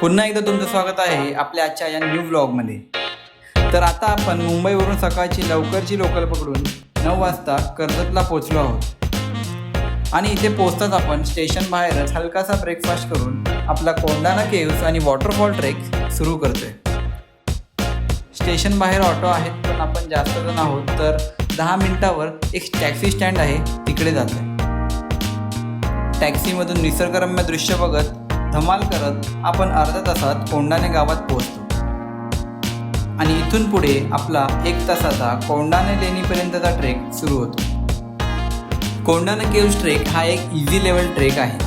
पुन्हा एकदा तुमचं स्वागत आहे आपल्या आजच्या या न्यू ब्लॉगमध्ये तर आता आपण मुंबईवरून सकाळची लवकरची लोकल पकडून नऊ वाजता कर्जतला पोचलो आहोत. आणि इथे पोचताच आपण स्टेशन बाहेरच हलकासा ब्रेकफास्ट करून आपला कोंडाना केव्स आणि वॉटरफॉल ट्रेक सुरू करतोय. स्टेशन बाहेर ऑटो आहेत पण आपण जास्त जण आहोत तर दहा मिनिटावर एक टॅक्सी स्टँड आहे तिकडे जातोय. टॅक्सीमधून निसर्गरम्य दृश्य बघत धमाल करत आपण अर्ध्या तासात कोंडाणे गावात पोहोचतो. आणि इथून पुढे आपला एक तासाचा कोंडाणे लेणीपर्यंतचा ट्रेक सुरू होतो. कोंडाने केव्स ट्रेक हा एक इझी लेवल ट्रेक आहे.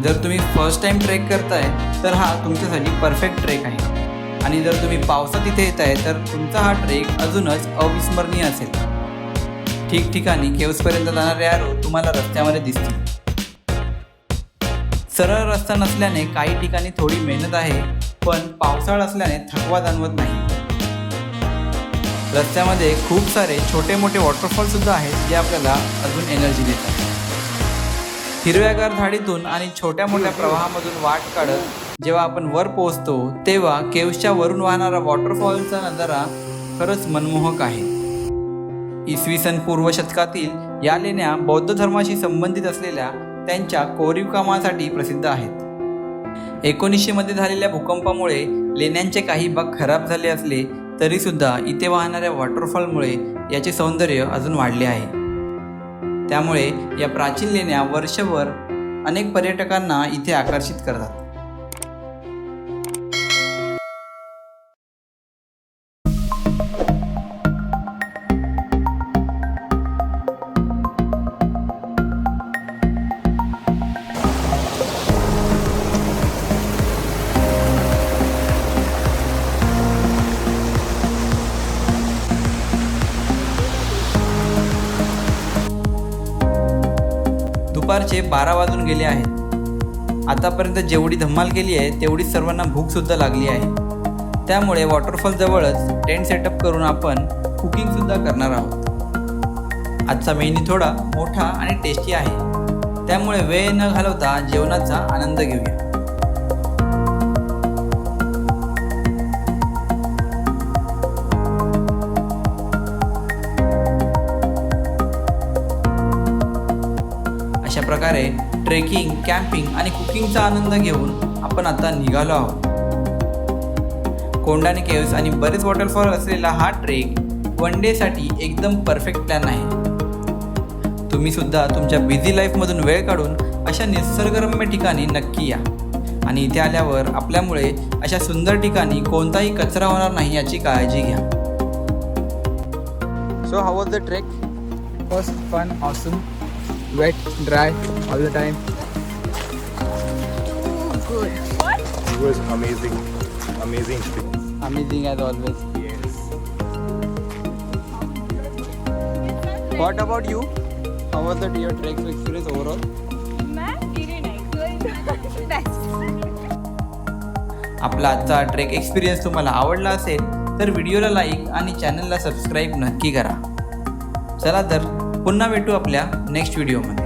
जर तुम्ही फर्स्ट टाइम ट्रेक करताय तर हा तुमच्यासाठी परफेक्ट ट्रेक आहे. आणि जर तुम्ही पावसात इथे येत आहे तर तुमचा हा ट्रेक अजूनच अविस्मरणीय असेल. ठिकठिकाणी केव्सपर्यंत जाणारे आरो तुम्हाला रस्त्यामध्ये दिसतील. सरळ रस्ता नसल्याने काही ठिकाणी थोडी मेहनत आहे पण पावसाळा असल्याने थकवा जाणवत नाही. रस्त्यामध्ये खूप सारे छोटे मोठे वॉटरफॉल सुद्धा आहेत जे आपल्याला अजून एनर्जी देतात. हिरव्यागार झाडीतून आणि छोट्या मोठ्या प्रवाहामधून वाट काढत जेव्हा आपण वर पोहोचतो तेव्हा केव्सच्या वरून वाहणारा वॉटरफॉलचा नजारा खरंच मनमोहक आहे. इसवी सन पूर्व शतकातील या लेण्या बौद्ध धर्माशी संबंधित असलेल्या त्यांच्या कोरीव कामासाठी प्रसिद्ध आहेत. एकोणीसशेमध्ये झालेल्या भूकंपामुळे लेण्यांचे काही भाग खराब झाले असले तरीसुद्धा इथे वाहणाऱ्या वॉटरफॉलमुळे याचे सौंदर्य अजून वाढले आहे. त्यामुळे या प्राचीन लेण्या वर्षभर अनेक पर्यटकांना इथे आकर्षित करतात. दुपारचे बारा वाजून गेले आहेत. आतापर्यंत जेवढी धम्माल केली आहे तेवढी सर्वांना भूकसुद्धा लागली आहे. त्यामुळे वॉटरफॉल जवळच टेंट सेटअप करून आपण कुकिंगसुद्धा करणार आहोत. आजचा मेन्यू थोडा मोठा आणि टेस्टी आहे. त्यामुळे वेळ न घालवता जेवणाचा आनंद घेऊया. प्रकारे ट्रेकिंग कॅम्पिंग आणि कुकिंगचा आनंद घेऊन आपण आता निघालो आहोत. कोंडाने केव्स आणि बरेच वॉटरफॉल असलेला हा ट्रेक वन डेसाठी एकदम परफेक्ट प्लॅन आहे. तुम्ही सुद्धा तुमच्या बिझी लाईफमधून वेळ काढून अशा निसर्गरम्य ठिकाणी नक्की या. आणि इथे आल्यावर आपल्यामुळे अशा सुंदर ठिकाणी कोणताही कचरा होणार नाही याची काळजी घ्या. So how was the trek first fun awesome wet, dry, all the time. It was amazing, amazing experience. Amazing as always Yes. What about you? How was the your trek experience overall? आपला आजचा trek experience तुम्हाला आवडला असेल तर व्हिडिओला like आणि चॅनलला subscribe नक्की करा चला तर पुन्हा भेटू आपल्या नेक्स्ट व्हिडिओमध्ये